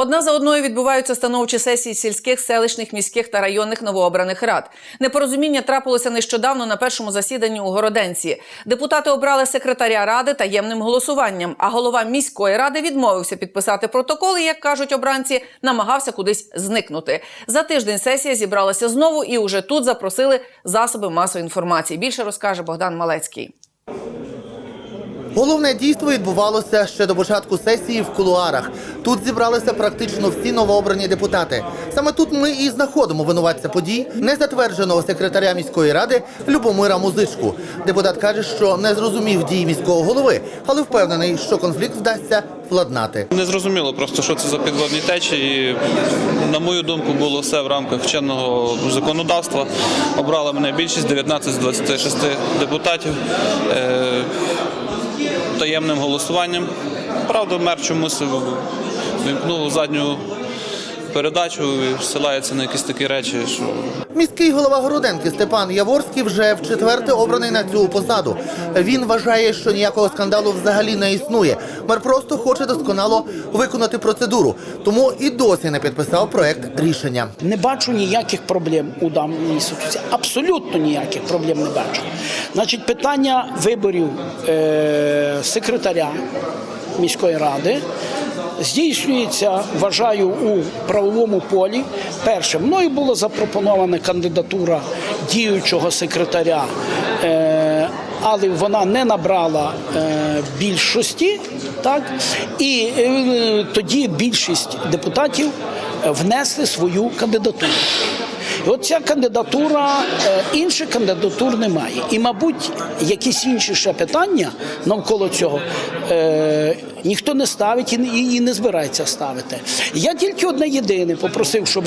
Одна за одною відбуваються становчі сесії сільських, селищних, міських та районних новообраних рад. Непорозуміння трапилося нещодавно на першому засіданні у Городенці. Депутати обрали секретаря ради таємним голосуванням, а голова міської ради відмовився підписати протокол і, як кажуть обранці, намагався кудись зникнути. За тиждень сесія зібралася знову, і уже тут запросили засоби масової інформації. Більше розкаже Богдан Малецький. Головне дійство відбувалося ще до початку сесії в кулуарах. Тут зібралися практично всі новообрані депутати. Саме тут ми і знаходимо винуватця подій незатвердженого секретаря міської ради Любомира Музичку. Депутат каже, що не зрозумів дій міського голови, але впевнений, що конфлікт вдасться владнати. Не зрозуміло просто, що це за підводні течії. На мою думку, було все в рамках чинного законодавства. Обрала мене більшість 19 з 26 депутатів е, таємним голосуванням. Правда, мер чомусь вимкнув задню передачу і всилається на якісь такі речі, що Міський голова Городенки Степан Яворський вже вчетверте обраний на цю посаду. Він вважає, що ніякого скандалу взагалі не існує. Мер просто хоче досконало виконати процедуру, тому і досі не підписав проект рішення. Не бачу ніяких проблем у даній ситуації. Абсолютно ніяких проблем не бачу. Значить, питання виборів е- секретаря міської ради здійснюється, вважаю, у правовому полі. Перше, мною була запропонована кандидатура діючого секретаря. Е- але вона не набрала е, більшості, так і е, тоді більшість депутатів внесли свою кандидатуру. І от ця кандидатура, інших кандидатур немає. І, мабуть, якісь інші ще питання навколо цього е, ніхто не ставить і, і, і не збирається ставити. Я тільки одне єдине попросив, щоб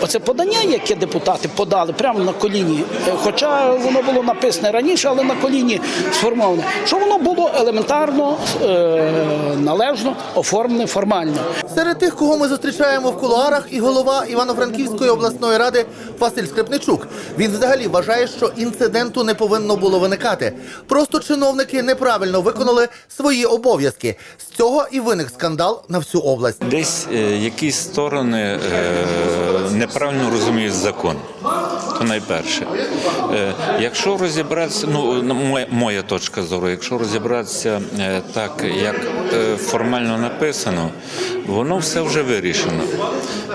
оце подання, яке депутати подали прямо на коліні, е, хоча воно було написане раніше, але на коліні сформоване, щоб воно було елементарно, е, належно оформлене формально. Серед тих, кого ми зустрічаємо в кулуарах, і голова Івано-Франківської обласної ради Василь Скрипничук. Він взагалі вважає, що інциденту не повинно було виникати. Просто чиновники неправильно виконали свої обов'язки. З цього і виник скандал на всю область. Десь е, якісь сторони е, неправильно розуміють закон. То найперше. Е, якщо розібратися, ну моя, моя точка зору, якщо розібратися е, так, як формально написано, воно все вже вирішено.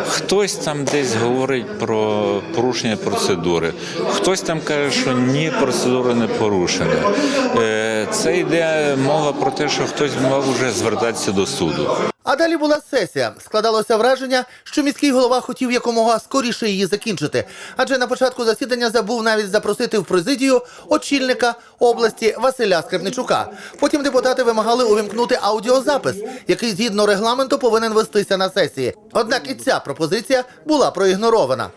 Хтось там десь говорить про порушення процедури, хтось там каже, що ні, процедура не порушена. Е, це йде мова про те, що хтось мав вже звертатися до суду. А далі була сесія. Складалося враження, що міський голова хотів якомога скоріше її закінчити. Адже на початку засідання забув навіть запросити в президію очільника області Василя Скрипничука. Потім депутати вимагали увімкнути аудіозапис, який згідно регламенту повинен вестися на сесії. Однак і ця пропозиція була проігнорована.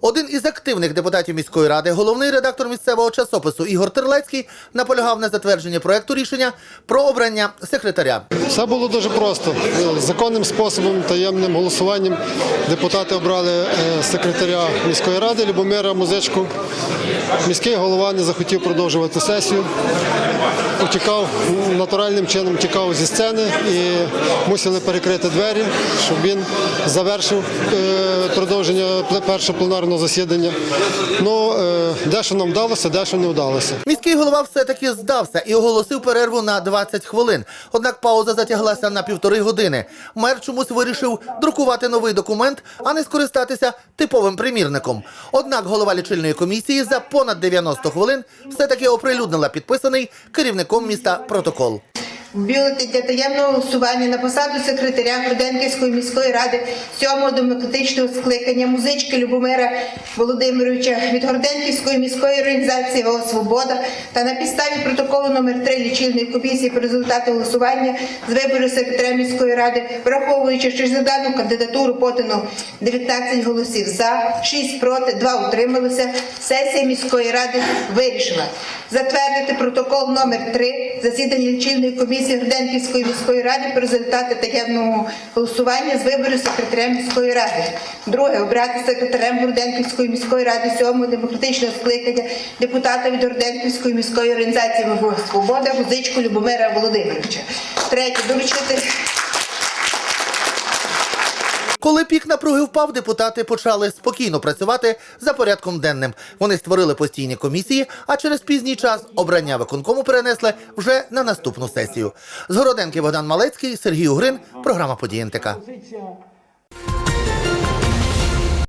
Один із активних депутатів міської ради, головний редактор місцевого часопису Ігор Терлецький, наполягав на затвердженні проекту рішення про обрання секретаря. Все було дуже просто. Законним способом, таємним голосуванням депутати обрали е, секретаря міської ради Любомира Музичку. Міський голова не захотів продовжувати сесію. Утікав натуральним чином тікав зі сцени і мусили перекрити двері, щоб він завершив е, продовження першого пленарного засідання. Ну, е, дещо нам вдалося, дещо не вдалося. Міський голова все-таки здався і оголосив перерву на 20 хвилин. Однак пауза затяглася на півтори години. Мер чомусь вирішив друкувати новий документ, а не скористатися типовим примірником. Однак голова лічильної комісії за понад 90 хвилин все-таки оприлюднила підписаний керівником міста протокол. Бюлетень. Для таємного голосування на посаду секретаря Груденківської міської ради 7-го демократичного скликання музички Любомира Володимировича від Горденківської міської організації ГО Свобода та на підставі протоколу номер 3 лічильної комісії про результати голосування з вибору секретаря міської ради, враховуючи, що за дану кандидатуру подано 19 голосів за, 6 проти, 2 утрималося, сесія міської ради вирішила затвердити протокол номер 3 засідання лічильної комісії Горденківської міської ради про результати таємного голосування з вибору секретаря міської ради. Друге, обрати секретарем Горденківської міської ради сьомого демократичного скликання депутата від Горденківської міської організації «Вибор Свобода Гузичку Любомира Володимировича. Третє, доручити Коли пік напруги впав, депутати почали спокійно працювати за порядком денним. Вони створили постійні комісії, а через пізній час обрання виконкому перенесли вже на наступну сесію. З Городенки Богдан Малецький, Сергій Угрин, програма «Події НТК».